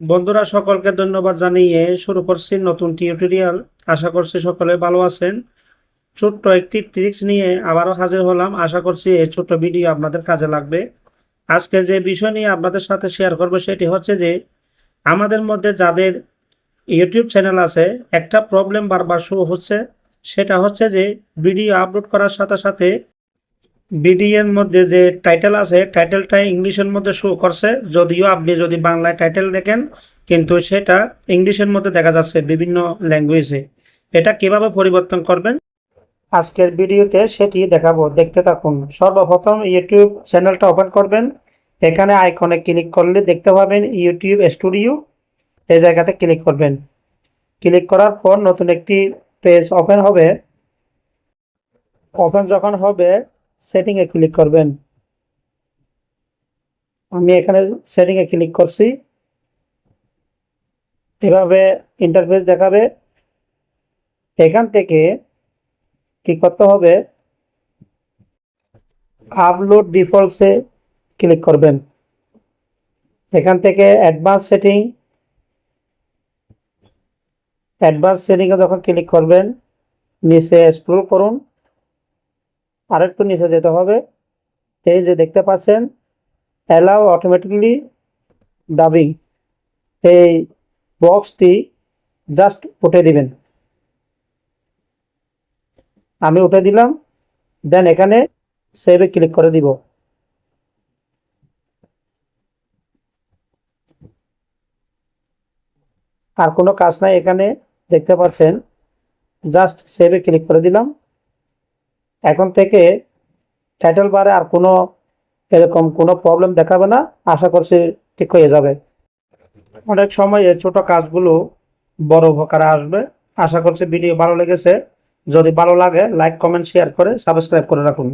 বন্ধুরা, সকলকে ধন্যবাদ জানিয়ে শুরু করছি নতুন টিউটোরিয়াল। আশা করছি সকলে ভালো আছেন। ছোট্ট একটি ট্রিক্স নিয়ে আবারও হাজির হলাম। আশা করছি এই ছোট্ট ভিডিও আপনাদের কাজে লাগবে। আজকে যে বিষয় নিয়ে আপনাদের সাথে শেয়ার করব সেটি হচ্ছে যে, আমাদের মধ্যে যাদের ইউটিউব চ্যানেল আছে, একটা প্রবলেম বারবার শুরু হচ্ছে। সেটা হচ্ছে যে ভিডিও আপলোড করার সাথে সাথে বিডিএর মধ্যে যে টাইটেল আছে টাইটেলটা ইংলিশের মধ্যে শো করছে। যদিও আপনি যদি বাংলায় টাইটেল দেখেন, কিন্তু সেটা ইংলিশের মধ্যে দেখা যাচ্ছে বিভিন্ন ল্যাঙ্গুয়েজে এটা কীভাবে পরিবর্তন করবেন? আজকের ভিডিওতে সেটি দেখাবো। দেখতে থাকুন। সর্বপ্রথম ইউটিউব চ্যানেলটা ওপেন করবেন। এখানে আইকনে ক্লিক করলে দেখতে পাবেন ইউটিউব স্টুডিও এই জায়গাতে ক্লিক করবেন। ক্লিক করার পর নতুন একটি পেজ ওপেন হবে। ওপেন যখন হবে সেটিংয়ে ক্লিক করবেন। আমি এখানে সেটিংয়ে ক্লিক করছি। এভাবে ইন্টারফেস দেখাবে। এখান থেকে কি করতে হবে? আপলোড ডিফল্টসে ক্লিক করবেন। এখান থেকে অ্যাডভান্স সেটিং অ্যাডভান্স সেটিংয়ে যখন ক্লিক করবেন, নিচে স্ক্রল করুন। আরেকটু নিচে যেতে হবে। এই যে দেখতে পাচ্ছেন অ্যালাউ অটোমেটিকলি ডাবিং এই বক্সটি জাস্ট উঠে দিবেন। আমি উঠে দিলাম দেন এখানে সেভে ক্লিক করে দিব। আর কোনো কাজ নাই এখানে, দেখতে পাচ্ছেন জাস্ট সেভে ক্লিক করে দিলাম। এখন থেকে টাইটেল বারে আর কোনো এরকম কোনো প্রবলেম দেখাবে না। আশা করছি ঠিক হয়ে যাবে। অনেক সময় এই ছোটো কাজগুলো বড় উপকারে আসবে। আশা করছি ভিডিও ভালো লেগেছে। যদি ভালো লাগে লাইক কমেন্ট শেয়ার করে সাবস্ক্রাইব করে রাখুন।